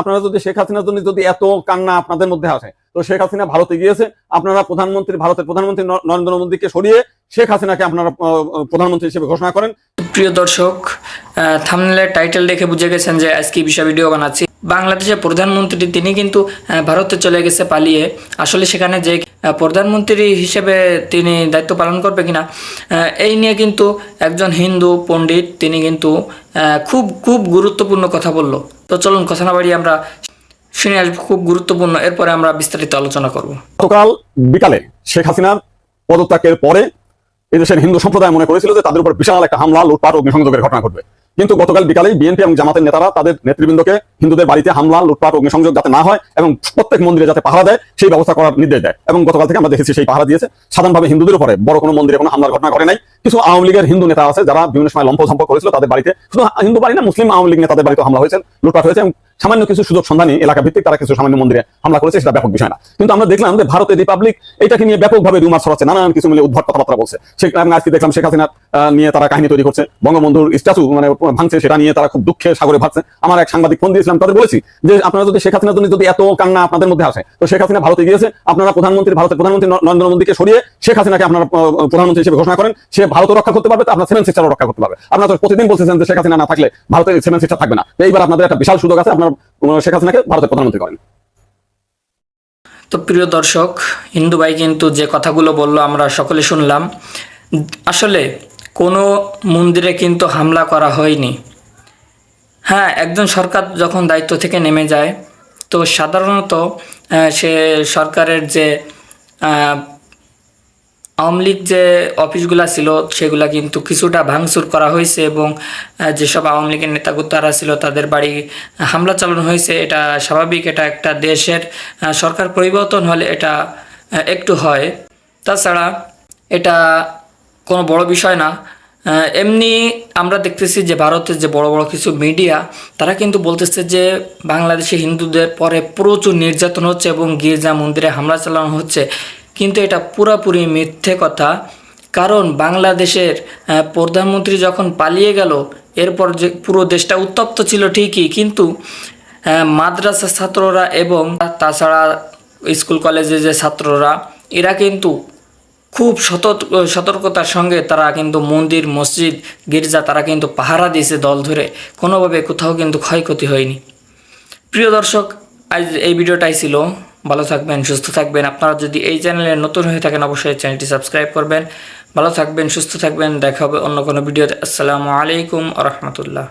আপনারা যদি শেখ হাসিনার জন্য যদি এত কান্না আপনাদের মধ্যে আসে, তো শেখ হাসিনা ভারতে গিয়েছে, আপনারা প্রধানমন্ত্রী, ভারতের প্রধানমন্ত্রী নরেন্দ্র মোদীকে সরিয়ে শেখ হাসিনাকে আপনারা প্রধানমন্ত্রী হিসেবে ঘোষণা করেন। প্রিয় দর্শক থামনেলের টাইটেল দেখে বুঝে গেছেন যে আজকে বিষয় ভিডিও বানাচ্ছি। বাংলাদেশের প্রধানমন্ত্রী তিনি কিন্তু ভারতে চলে গেছে পালিয়ে। আসলে সেখানে যে প্রধানমন্ত্রী হিসেবে তিনি দায়িত্ব পালন করবে কিনা এই নিয়ে কিন্তু একজন হিন্দু পণ্ডিত তিনি কিন্তু খুব খুব গুরুত্বপূর্ণ কথা বলল। তো চলুন, কথা না বাড়িয়ে আমরা শুনে আসব খুব গুরুত্বপূর্ণ। এরপরে আমরা বিস্তারিত আলোচনা করব। গতকাল বিকালে শেখ হাসিনার পদত্যাগের পরে এদেশের হিন্দু সম্প্রদায় মনে করেছিল যে তাদের উপর বিশাল একটা হামলা, লুটপাট অগ্নিসংযোগের ঘটনা ঘটবে। কিন্তু গতকাল বিকালেই বিএনপি এবং জামাতের নেতারা তাদের নেতৃবৃন্দকে হিন্দুদের বাড়িতে হামলা, লুটপাট, অগ্নিসংযোগ যাতে না হয় এবং প্রত্যেক মন্দিরে যাতে পাহারা দেয়, সেই ব্যবস্থা করার নির্দেশ দেয়। এবং গতকাল থেকে আমরা দেখেছি সেই পাহারা দিয়েছে। সাধারণভাবে হিন্দুদের উপরে বড় কোনো মন্দিরে কোনো হামলার ঘটনা ঘটে নাই। কিছু আওয়ামী লীগের হিন্দু নেতা আছে যারা বিভিন্ন সময় লম্ফ সম্পর্ক করেছিল, তাদের বাড়িতে শুধু হিন্দু বাড়ি না, মুসলিম আওয়ামী লীগ নেতাদের বাড়িতে হামলা হয়েছে, লুটপাট হয়েছে সামান্য কিছু সুযোগ সন্ধানী এলাকা ভিত্তিক তারা কিছু সামান্য মন্দিরে হামলা করেছে, সেটা ব্যাপক বিষয় না। কিন্তু আমরা দেখলাম যে ভারতের রিপাবলিক এটাকে নিয়ে ব্যাপকভাবে রুমার ছড়াচ্ছে, নানান কিছু মিলে উদ্ভট কথাবার্তা বলছে। সে আজকে দেখলাম শেখ হাসিনা নিয়ে তারা কাহিনী তৈরি করছে। বঙ্গবন্ধুর স্ট্যাচু মানে ভাঙছে, সেটা নিয়ে তারা খুব দুঃখে সাগরে ভাবছে আমার এক সাংবাদিক ফোন দিয়েছিলাম, তাদের বলেছি যে আপনারা যদি শেখ হাসিনার যদি এত কান্না আপনাদের মধ্যে আসে, তো শেখ হাসিনা ভারতে গিয়েছে, আপনারা প্রধানমন্ত্রী, ভারতের প্রধানমন্ত্রী নরেন্দ্র মোদীকে সরিয়ে শেখ হাসিনাকে আপনারা প্রধানমন্ত্রী হিসেবে ঘোষণা করেন, সে ভারত রক্ষা করতে পারবে, তো আপনার সেভেন সিস্টারও রক্ষা করতে পারবে। আপনারা তো প্রতিদিন বলছেন যে শেখ হাসিনা না থাকলে ভারতের সেভেন সিস্টার থাকবে না। এইবার আপনাদের একটা বিশাল সুযোগ আছে আপনার শেখ হাসিনাকে ভারতের প্রধানমন্ত্রী করেন। তো প্রিয় দর্শক, হিন্দু ভাই কিন্তু যে কথাগুলো বলল আমরা সকলে শুনলাম। আসলে কোনো মন্দিরে কিন্তু হামলা করা হয়নি। হ্যাঁ একজন সরকার যখন দায়িত্ব থেকে নেমে যায়, তো সাধারণত সে সরকারের যে আওয়ামী লীগ যে অফিসগুলা ছিল, সেগুলা কিন্তু কিছুটা ভাঙচুর করা হয়েছে এবং যেসব আওয়ামী লীগের নেতাগুতারা ছিল, তাদের বাড়ি হামলা চালানো হয়েছে। এটা স্বাভাবিক, এটা একটা দেশের সরকার পরিবর্তন হলে এটা একটু হয়। তাছাড়া এটা কোনো বড় বিষয় না। এমনি আমরা দেখতেছি যে ভারতের যে বড় বড় কিছু মিডিয়া, তারা কিন্তু বলতেছে যে বাংলাদেশে হিন্দুদের পরে প্রচুর নির্যাতন হচ্ছে এবং গির্জা মন্দিরে হামলা চালানো হচ্ছে। কিন্তু এটা পুরাপুরি মিথ্যে কথা। কারণ বাংলাদেশের প্রধানমন্ত্রী যখন পালিয়ে গেল, এরপর যে পুরো দেশটা উত্তপ্ত ছিল ঠিকই, কিন্তু মাদ্রাসা ছাত্ররা এবং তাছাড়া স্কুল কলেজে যে ছাত্ররা, এরা কিন্তু খুব সতর্ক সতর্কতার সঙ্গে তারা কিন্তু মন্দির, মসজিদ, গির্জা, তারা কিন্তু পাহারা দিয়েছে দল ধরে। কোনোভাবে কোথাও কিন্তু ক্ষয়ক্ষতি হয়নি। প্রিয় দর্শক, আজ এই ভিডিওটাই ছিল। ভালো থাকবেন, সুস্থ থাকবেন। আপনারা যদি এই চ্যানেলে নতুন হয়ে থাকেন, অবশ্যই চ্যানেলটি সাবস্ক্রাইব করবেন। ভালো থাকবেন, সুস্থ থাকবেন। দেখা হবে অন্য কোনো ভিডিওতে। আসসালামু আলাইকুম রহমতুল্লাহ।